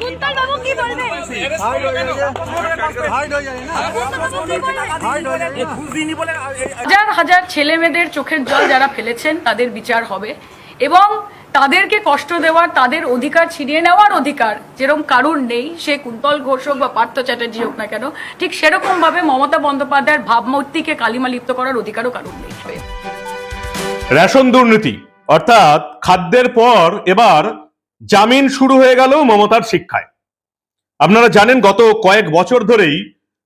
কুন্তল বাবু কি বলবে? হাজার হাজার ছেলে মেয়েদের চোখের জল যারা ফেলেছেন তাদের বিচার হবে। এবং তাদেরকে কষ্ট দেওয়ার তাদের অধিকার ছিনিয়ে নেওয়ার অধিকার যেরকম কারুর নেই সে কুন্তল ঘোষ হোক বা পার্থ চ্যাটার্জি হোক না কেন ঠিক সেরকম ভাবে মমতা বন্দ্যোপাধ্যায়ের ভাবমূর্তিকে কালিমা লিপ্ত করার অধিকারও কারুর নেই। রেশন দুর্নীতি অর্থাৎ খাদ্যের পর এবার জামিন শুরু হয়ে গেল মমতার শিক্ষায়। আপনারা জানেন গত কয়েক বছর ধরেই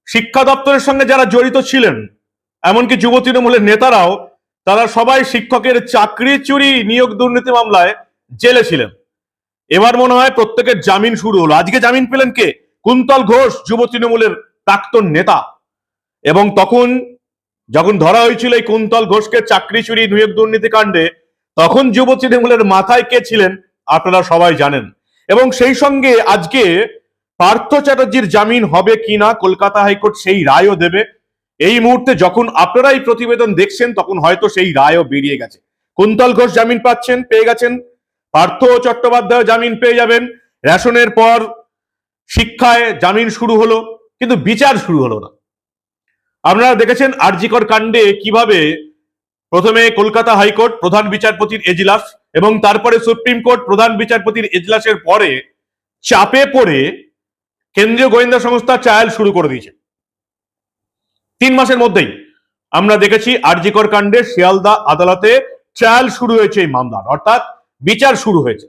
শিক্ষা দপ্তরের সঙ্গে যারা জড়িত ছিলেন, এমনকি যুব তৃণমূলের নেতারাও, তারা সবাই শিক্ষকের চাকরি চুরি, নিয়োগ দুর্নীতি মামলায় জেলে ছিলেন। এবার মনে হয় প্রত্যেকের জামিন শুরু হলো। আজকে জামিন পেলেন কে? কুন্তল ঘোষ, যুব তৃণমূলের প্রাক্তন নেতা। এবং তখন যখন ধরা হয়েছিল এই কুন্তল ঘোষকে চাকরি চুরি, নিয়োগ দুর্নীতি কাণ্ডে, তখন যুব তৃণমূলের মাথায় কে ছিলেন? আপনারা সবাই জানেন। এবং সেই সঙ্গে আজকে পার্থ চ্যাটার্জির জামিন হবে কিনা কলকাতা হাইকোর্ট সেই রায়ও দেবে। এই মুহূর্তে যখন আপনারা এই প্রতিবেদন দেখছেন, তখন হয়তো সেই রায়ও বেরিয়ে গেছে। কুন্তল ঘোষ জামিন পাচ্ছেন, পেয়ে গেছেন। পার্থ চট্টোপাধ্যায় জামিন পেয়ে যাবেন। রেশনের পর শিক্ষায় জামিন শুরু হলো, কিন্তু বিচার শুরু হলো না। আপনারা দেখেছেন আরজিকর কাণ্ডে কীভাবে প্রথমে কলকাতা হাইকোর্ট প্রধান বিচারপতির এজলাস এবং তারপরে সুপ্রিম কোর্ট প্রধান বিচারপতির এজলাসের পরে চাপে পড়ে কেন্দ্রীয় গোয়েন্দা সংস্থা ট্রায়াল শুরু করে দিয়েছে। তিন মাসের মধ্যেই আমরা দেখেছি আরজিকর কাণ্ডে শিয়ালদা আদালতে ট্রায়াল শুরু হয়েছে এই মামলার। অর্থাৎ বিচার শুরু হয়েছে।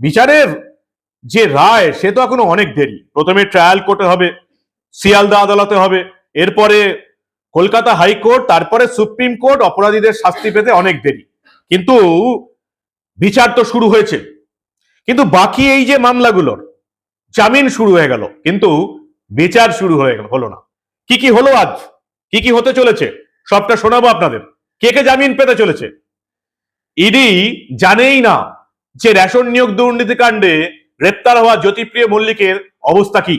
বিচারের যে রায়, সে তো এখনও অনেক দেরি। প্রথমে ট্রায়াল কোর্টে হবে, শিয়ালদা আদালতে হবে, এরপরে কলকাতা হাইকোর্ট, তারপরে সুপ্রিম কোর্ট অপরাধীদের শাস্তি পেতে অনেক দেরি। কিন্তু বিচার তো শুরু হয়েছে। কিন্তু বাকি এই যে মামলাগুলোর, জামিন শুরু হয়ে গেল, কিন্তু বিচার শুরু হয়ে গেল, হলো না। কি কি হলো আজ? কি কি হতে চলেছে? সবটা শোনাবো আপনাদের। কে কে জামিন পেতে চলেছে? ইডি জানেই না যে রেশন নিয়োগ দুর্নীতি কাণ্ডে গ্রেপ্তার হওয়া জ্যোতিপ্রিয় মল্লিকের অবস্থা কি।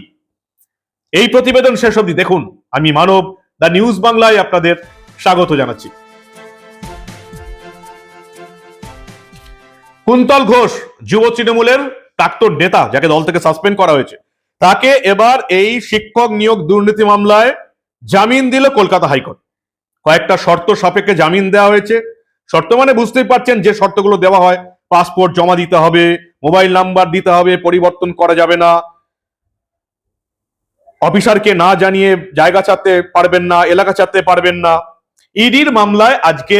এই প্রতিবেদন শেষ অবধি দেখুন। আমি মানব, দ্য নিউজ বাংলায় আপনাদের স্বাগত জানাচ্ছি। কুন্তল ঘোষ, যুব তৃণমূলের প্রাক্তন নেতা, যাকে দল থেকে সাসপেন্ড করা হয়েছে। তাকে এবার এই শিক্ষক নিয়োগ দুর্নীতি মামলায় জামিন দিল কলকাতা হাইকোর্ট। কয়েকটা শর্ত সাপেক্ষে জামিন দেওয়া হয়েছে। শর্ত মানে বুঝতেই পারছেন যে শর্তগুলো দেওয়া হয়। পাসপোর্ট জমা দিতে হবে, মোবাইল নাম্বার দিতে হবে, পরিবর্তন করা যাবে না। অফিসারকে না জানিয়ে জায়গা চাতে পারবেন না, এলাকা চাতে পারবেন না। ইডির মামলায় আজকে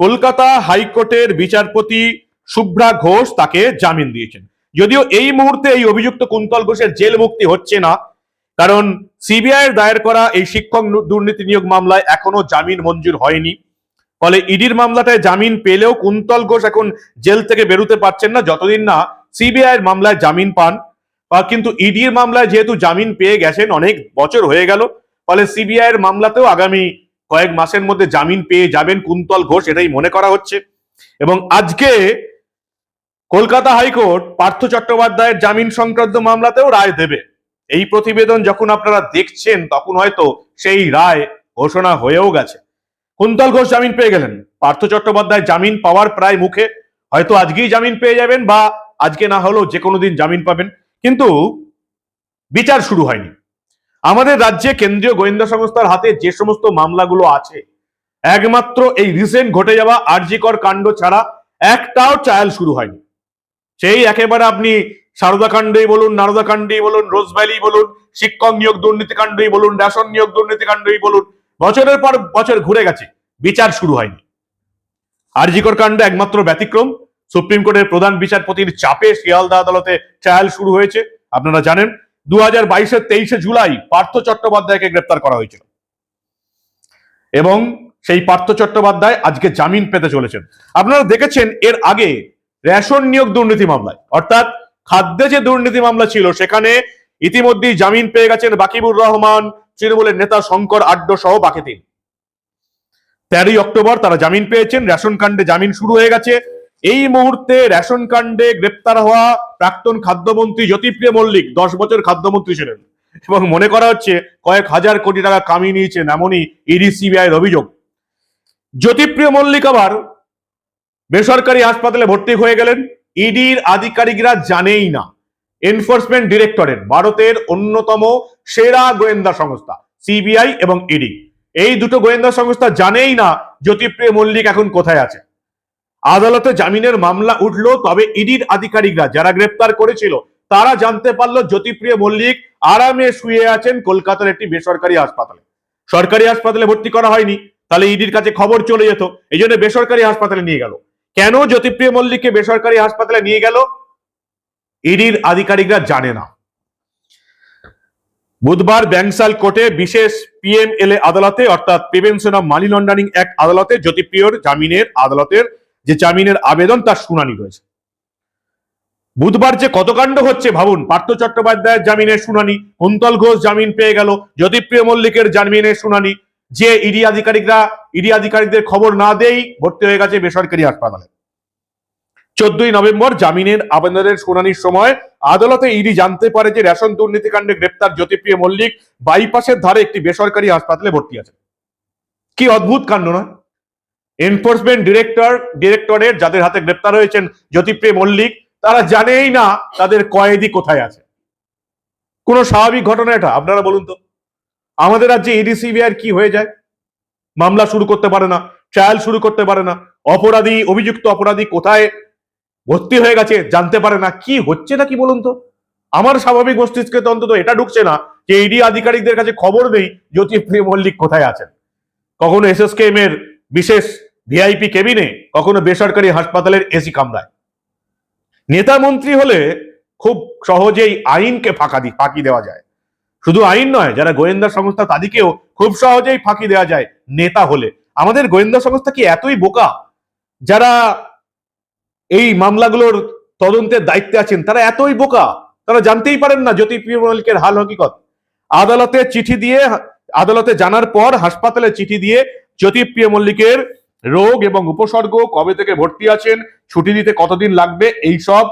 কলকাতা হাইকোর্টের বিচারপতি শুভ্রা ঘোষ তাকে জামিন দিয়েছেন। যদিও এই মুহূর্তে এই অভিযুক্ত কুন্তল ঘোষের জেল মুক্তি হচ্ছে না, কারণ সিবিআই দায়ের করা এই শিক্ষক দুর্নীতি নিয়োগ মামলায় এখনও জামিন মঞ্জুর হয়নি। ফলে ইডির মামলাটায় জামিন পেলেও কুন্তল ঘোষ এখন জেল থেকে বেরোতে পারছেন না, যতদিন না সিবিআই মামলায় জামিন পান। কিন্তু ইডির মামলায় যেহেতু জামিন পেয়ে গেছেন, অনেক বছর হয়ে গেল, ফলে সিবিআই এর মামলাতেও আগামী কয়েক মাসের মধ্যে জামিন পেয়ে যাবেন কুন্তল ঘোষ, এটাই মনে করা হচ্ছে। এবং আজকে কলকাতা হাইকোর্ট পার্থ চট্টোপাধ্যায়ের জামিন সংক্রান্ত মামলাতেও রায় দেবে। এই প্রতিবেদন যখন আপনারা দেখছেন, তখন হয়তো সেই রায় ঘোষণা হয়েও গেছে। কুন্তল ঘোষ জামিন পেয়ে গেলেন। পার্থ চট্টোপাধ্যায় জামিন পাওয়ার প্রায় মুখে। হয়তো আজকেই জামিন পেয়ে যাবেন বা আজকে না হলেও যে কোনো দিন জামিন পাবেন। কিন্তু বিচার শুরু হয়নি। আমাদের রাজ্যে কেন্দ্রীয় গোয়েন্দা সংস্থার হাতে যে সমস্ত মামলাগুলো আছে, একমাত্র এই রিসেন্ট ঘটে যাওয়া আরজিকর কাণ্ড ছাড়া একটাও ট্রায়াল শুরু হয়নি। সেই একেবারে আপনি সারদা কাণ্ডই বলুন, নারদা কাণ্ডই বলুন রোজভ্যালি বলুন, শিক্ষক নিয়োগ দুর্নীতি কাণ্ডই বলুন, রেশন নিয়োগ দুর্নীতি কাণ্ডই বলুন, বছরের পর বছর ঘুরে গেছে, বিচার শুরু হয়নি। আরজিকর কাণ্ড একমাত্র ব্যতিক্রম, সুপ্রিম কোর্টের প্রধান বিচারপতির চাপে শিয়ালদা আদালতে ট্রায়াল শুরু হয়েছে। আপনারা জানেন দু হাজার বাইশের তেইশে জুলাই পার্থ চট্টোপাধ্যায়কে গ্রেপ্তার করা হয়েছিল। এবং সেই পার্থ চট্টোপাধ্যায় আজকে জামিন পেতে চলেছেন। আপনারা দেখেছেন, এর আগে রেশন নিয়োগ দুর্নীতি মামলায়। অর্থাৎ খাদ্যে যে দুর্নীতি মামলা ছিল, সেখানে ইতিমধ্যেই জামিন পেয়ে গেছেন বাকিবুর রহমান, তৃণমূলের নেতা শঙ্কর আড্ড সহ বাকি তিন। তেরোই অক্টোবর তারা জামিন পেয়েছেন, রেশন কাণ্ডে জামিন শুরু হয়ে গেছে। এই মুহূর্তে রেশন কাণ্ডে গ্রেপ্তার হওয়া প্রাক্তন খাদ্যমন্ত্রী জ্যোতিপ্রিয় মল্লিক দশ বছর খাদ্যমন্ত্রী ছিলেন এবং মনে করা হচ্ছে কয়েক হাজার কোটি টাকা কামিয়ে নিয়েছেন এমনই ইডি সিবিআই অভিযোগ। জ্যোতিপ্রিয় মল্লিক আবার বেসরকারি হাসপাতালে ভর্তি হয়ে গেলেন। ইডির আধিকারিকরা জানেই না। এনফোর্সমেন্ট ডিরেক্টরেট ভারতের অন্যতম সেরা গোয়েন্দা সংস্থা, সিবিআই এবং ইডি। এই দুটো গোয়েন্দা সংস্থা জানেই না জ্যোতিপ্রিয় মল্লিক এখন কোথায় আছে। আদালতে জামিনের মামলা উঠল, তবে ইডির আধিকারিকরা যারা গ্রেপ্তার করেছিল, তারা জানতে পারল জ্যোতিপ্রিয় মল্লিক আরামে শুয়ে আছেন কলকাতার একটি বেসরকারি হাসপাতালে। সরকারি হাসপাতালে ভর্তি করা হয়নি, তাহলে ইডির কাছে খবর চলে যেত, এই জন্য বেসরকারি হাসপাতালে নিয়ে গেল। কেন জ্যোতিপ্রিয় মল্লিককে বেসরকারি হাসপাতালে নিয়ে গেল? ইডির আধিকারিকরা জানে না। বুধবার ব্যাংসাল কোর্টে বিশেষ পিএমএলএ আদালতে, অর্থাৎ prevention of money laundering act আদালতে জ্যোতিপ্রিয়র জামিনের আদালতের যে জামিনের আবেদন, তার শুনানি রয়েছে বুধবার যে কত কাণ্ড হচ্ছে ভাবুন, পার্থ চট্টোপাধ্যায়ের জামিনের শুনানি, কুন্তল ঘোষ জামিন পেয়ে গেল, জ্যোতিপ্রিয় মল্লিকের জামিনের শুনানি যে ইডি আধিকারিকরা, ইডি আধিকারিকদের খবর না দেই ভর্তি হয়ে গেছে বেসরকারি হাসপাতালে। চোদ্দই নভেম্বর জামিনের আবেদনের শুনানির সময় আদালতে ইডি জানতে পারে যে রেশন দুর্নীতিকাণ্ডে গ্রেপ্তার জ্যোতিপ্রিয় মল্লিক বাইপাসের ধারে একটি বেসরকারি হাসপাতালে ভর্তি আছে কি অদ্ভুত কাণ্ড নয় এনফোর্সমেন্ট ডিরেক্টর, ডিরেক্টরের যাদের হাতে গ্রেপ্তার হয়েছেন জ্যোতিপ্রিয় মল্লিক, তারা জানেই না তাদের কয়েদি কোথায় আছে। কোনো স্বাভাবিক ঘটনা এটা? আপনারা বলুন তো। আমাদের রাজ্যে ইডি সিবিআই কি হয়ে যায়? মামলা শুরু করতে পারে না ট্রায়াল শুরু করতে পারে না, অপরাধী, অভিযুক্ত অপরাধী কোথায় ভর্তি হয়ে গেছে জানতে পারে না, কি হচ্ছে না কি বলুন তো? আমার স্বাভাবিক মস্তিষ্কে তো অন্তত এটা ঢুকছে না যে ইডি আধিকারিকদের কাছে খবর নেই জ্যোতিপ্রিয় মল্লিক কোথায় আছেন। কখনো এসএসকেএম এর বিশেষ ভিআইপি কেবিনে কখনো বেসরকারি হাসপাতালের এসি কামরায়। নেতা মন্ত্রী হলে খুব সহজেই আইনকে ফাঁকা দি, ফাঁকি দেওয়া যায়। শুধু আইন নয়, যারা গোয়েন্দা সংস্থা তাদেরকেও খুব সহজেই ফাঁকি দেওয়া যায়, নেতা হলে। আমাদের গোয়েন্দা সংস্থা কি এতই বোকা? যারা এই মামলাগুলোর তদন্তের দায়িত্বে আছেন, তারা এতই বোকা? তারা জানতেই পারেন না জ্যোতিপ্রিয় মল্লিকের হাল হকিকত। আদালতে চিঠি দিয়ে, আদালতে জানার পর হাসপাতালে চিঠি দিয়ে জ্যোতিপ্রিয় মল্লিকের রোগ এবং উপসর্গ, কবে থেকে ভর্তি আছেন, ছুটি দিতে কতদিন লাগবে এই সব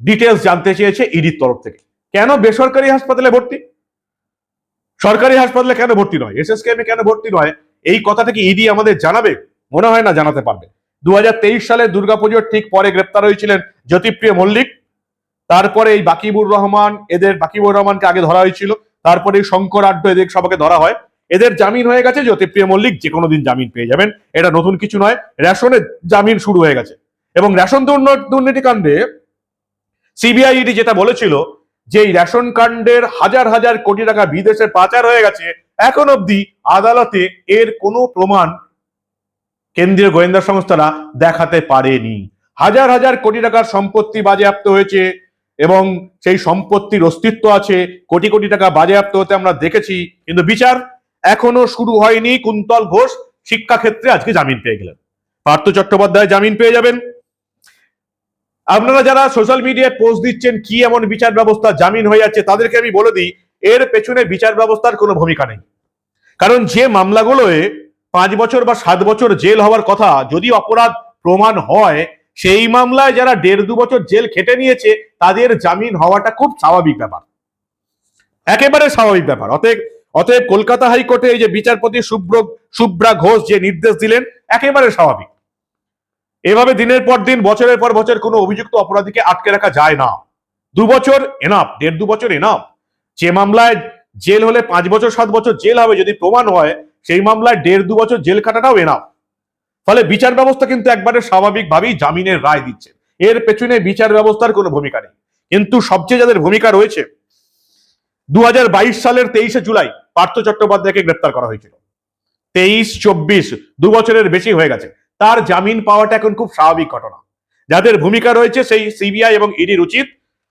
ডিটেলস জানতে চেয়েছে ইডির তরফ থেকে। কেন বেসরকারি হাসপাতালে ভর্তি? সরকারি হাসপাতালে কেন ভর্তি নয়? এস এসএসকেএম কেন ভর্তি নয়? এই কথাটা কি ইডি আমাদের জানাবে? মনে হয় না জানাতে পারবে। দুহাজার তেইশ সালে দুর্গাপুজোর ঠিক পরে গ্রেপ্তার হয়েছিলেন জ্যোতিপ্রিয় মল্লিক। তারপরে এই বাকিবুর রহমান, এদের বাকিবুর রহমানকে আগে ধরা হয়েছিল। তারপরে শঙ্কর আড্ড এদের সবাইকে ধরা হয়। এদের জামিন হয়ে গেছে, জ্যোতিপ্রিয় মল্লিক যে কোনো দিন জামিন পেয়ে যাবেন। এটা নতুন কিছু নয়, রেশনের জামিন শুরু হয়ে গেছে। এবং রেশন দুর্ন- দুর্নীতি কাণ্ডে সিবিআই ইডি যেটা বলেছিল যে এই রেশন কাণ্ডের হাজার হাজার কোটি টাকা বিদেশে পাচার হয়ে গেছে, এখন অবধি আদালতে এর কোনো প্রমাণ কেন্দ্রীয় গোয়েন্দা সংস্থারা দেখাতে পারেনি। হাজার হাজার কোটি টাকার সম্পত্তি বাজেয়াপ্ত হয়েছে এবং সেই সম্পত্তির অস্তিত্ব আছে। কোটি কোটি টাকা বাজেয়াপ্ত হতে আমরা দেখেছি, কিন্তু বিচার এখনও শুরু হয়নি। কুন্তল ঘোষ শিক্ষাক্ষেত্রে আজকে জামিন পেয়ে গেলেন। পার্থ চট্টোপাধ্যায় জামিন পেয়ে যাবেন। আপনারা যারা সোশ্যাল মিডিয়ায় পোস্ট দিচ্ছেন, কি এমন বিচার ব্যবস্থা জামিন হয়ে যাচ্ছে, তাদেরকে আমি বলে দিই, এর পেছনে বিচার ব্যবস্থার কোনো ভূমিকা নেই। কারণ যে মামলাগুলোয় পাঁচ বছর বা সাত বছর জেল হওয়ার কথা, যদি অপরাধ প্রমাণ হয়, সেই মামলায় যারা দেড় দু বছর জেল খেটে নিয়েছে, তাদের জামিন হওয়াটা খুব স্বাভাবিক ব্যাপার। একেবারে স্বাভাবিক ব্যাপার। অতএব অতএব কলকাতা হাইকোর্টে এই যে বিচারপতি শুভ্র শুভ্রা ঘোষ যে নির্দেশ দিলেন, একেবারে স্বাভাবিক। এভাবে দিনের পর দিন, বছরের পর বছর কোনো অভিযুক্ত অপরাধীকে আটকে রাখা যায় না। দু বছর এনাফ দেড় দু বছর এনাফ যে মামলায় জেল হলে পাঁচ বছর, সাত বছর জেল হবে যদি প্রমাণ হয়, সেই মামলায় দেড় দু বছর জেল কাটাটাও এনাফ ফলে বিচার ব্যবস্থা কিন্তু একবারে স্বাভাবিকভাবেই জামিনের রায় দিচ্ছে। এর পেছনে বিচার ব্যবস্থার কোনো ভূমিকা নেই। কিন্তু সবচেয়ে যাদের ভূমিকা রয়েছে দু হাজার বাইশ সালের তেইশে জুলাই পার্থ চট্টোপাধ্যায়কে গ্রেপ্তার করা হয়েছিল। তেইশ, চব্বিশ দু বছরের বেশি হয়ে গেছে। তার জামিন পাওয়াটা এখন খুব স্বাভাবিক ঘটনা। যাদের ভূমিকা রয়েছে সেই সিবিআই এবং ইডির উচিত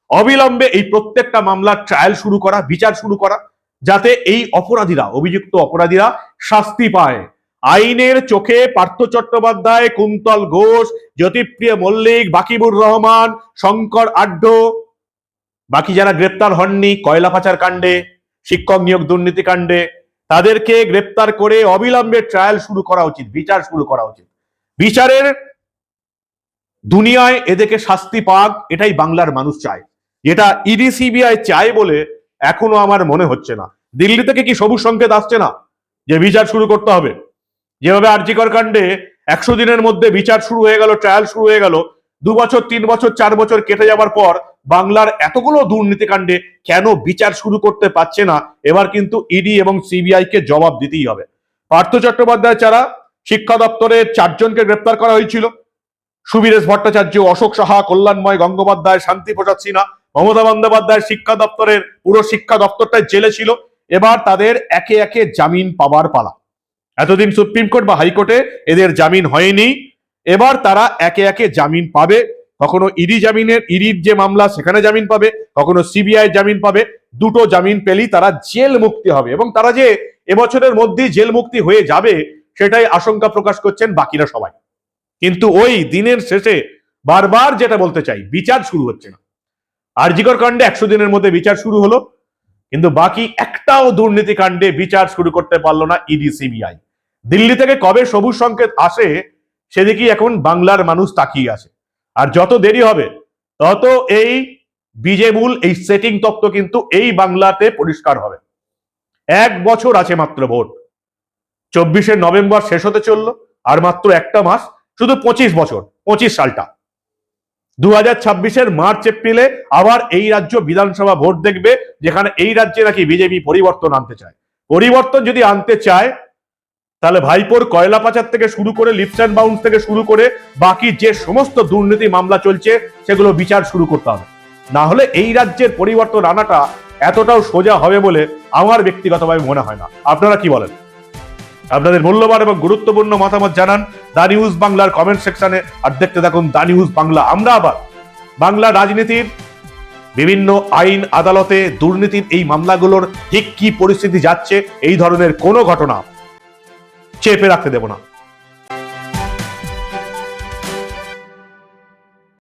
অবিলম্বে এই প্রত্যেকটা মামলার ট্রায়াল শুরু করা, বিচার শুরু করা, যাতে এই অপরাধীরা, অভিযুক্ত অপরাধীরা শাস্তি পায়। আইনের চোখে পার্থ চট্টোপাধ্যায়, কুন্তল ঘোষ, জ্যোতিপ্রিয় মল্লিক, বাকিবুর রহমান, শঙ্কর আড্ড, বাকি যারা গ্রেপ্তার হননি, কয়লা পাচার কাণ্ডে, শিক্ষক নিয়োগ দুর্নীতি কাণ্ডে, তাদেরকে গ্রেপ্তার করে অবিলম্বে ট্রায়াল শুরু করা উচিত, বিচার শুরু করা উচিত। বিচারের দুনিয়ায় এদেরকে শাস্তি পাক, এটাই বাংলার মানুষ চায়। যেটা ইডি, সিবিআই চায় বলে এখনও আমার মনে হচ্ছে না। দিল্লি থেকে কি সবুজ সংকেত আসছে না যে বিচার শুরু করতে হবে? যেভাবে আরজিকর কাণ্ডে একশো দিনের মধ্যে বিচার শুরু হয়ে গেল ট্রায়াল শুরু হয়ে গেল, দু বছর, তিন বছর, চার বছর কেটে যাবার পর বাংলার এতগুলো দুর্নীতিকাণ্ডে কেন বিচার শুরু করতে পারছে না, এবার কিন্তু ইডি এবং সিবিআই কে জবাব দিতেই হবে। পার্থ চট্টোপাধ্যায় ছাড়া শিক্ষা দপ্তরের চারজনকে গ্রেপ্তার করা হয়েছিল। সুবীরেশ ভট্টাচার্য, অশোক সাহা, কল্যাণময় গঙ্গোপাধ্যায়, শান্তি প্রসাদ সিনহা, মমতা বন্দ্যোপাধ্যায় শিক্ষা দপ্তরের পুরো শিক্ষা দপ্তরটাই জেলে ছিল। এবার তাদের একে একে জামিন পাবার পালা। এতদিন সুপ্রিম কোর্ট বা হাইকোর্টে এদের জামিন হয়নি। এবার তারা একে একে জামিন পাবে। কখনো ইডি জামিনের, ইডির যে মামলা, সেখানে জামিন পাবে। কখনো সিবিআই জামিন পাবে। দুটো জামিন পেলেই তারা জেল মুক্তি হবে। এবং তারা যে এবছরের মধ্যেই জেল মুক্তি হয়ে যাবে সেটাই আশঙ্কা প্রকাশ করছেন বাকিরা সবাই। কিন্তু ওই দিনের শেষে বারবার যেটা বলতে চাই, বিচার শুরু হচ্ছে না। আরজিকর কাণ্ডে একশো দিনের মধ্যে বিচার শুরু হলো, কিন্তু বাকি একটাও দুর্নীতি কাণ্ডে বিচার শুরু করতে পারল না ইডি, সিবিআই। দিল্লি থেকে কবে সবুজ সংকেত আসে, সেদিকেই এখন বাংলার মানুষ তাকিয়ে আছে। আর যত দেরি হবে, তত এই বিজেমূল এই সেটিং তত্ত্ব কিন্তু এই বাংলাতে পরিষ্কার হবে। এক বছর আছে মাত্র ভোট। চব্বিশে নভেম্বর শেষ হতে চলল, আর মাত্র একটা মাস, শুধু পঁচিশ বছর, পঁচিশ সালটা। দু হাজার ছাব্বিশের মার্চ এপ্রিলে আবার এই রাজ্য বিধানসভা ভোট দেখবে, যেখানে এই রাজ্যে নাকি বিজেপি পরিবর্তন আনতে চায়। পরিবর্তন যদি আনতে চায়, তাহলে ভাইপোর কয়লা পাচার থেকে শুরু করে লিপস অ্যান্ড বাউন্স থেকে শুরু করে, বাকি যে সমস্ত দুর্নীতি মামলা চলছে, সেগুলো বিচার শুরু করতে হবে। না হলে এই রাজ্যের পরিবর্তন আনাটা এতটাও সোজা হবে বলে আমার ব্যক্তিগতভাবে মনে হয় না। আপনারা কি বলেন? আপনাদের মূল্যবান এবং গুরুত্বপূর্ণ মতামত জানান দা নিউজ বাংলার কমেন্ট সেকশনে আর দেখতে থাকুন দা নিউজ বাংলা। আমরা আবার বাংলা রাজনীতির বিভিন্ন আইন আদালতে দুর্নীতির এই মামলাগুলোর ঠিক কি পরিস্থিতি যাচ্ছে, এই ধরনের কোনো ঘটনা চেপে রাখতে দেব না।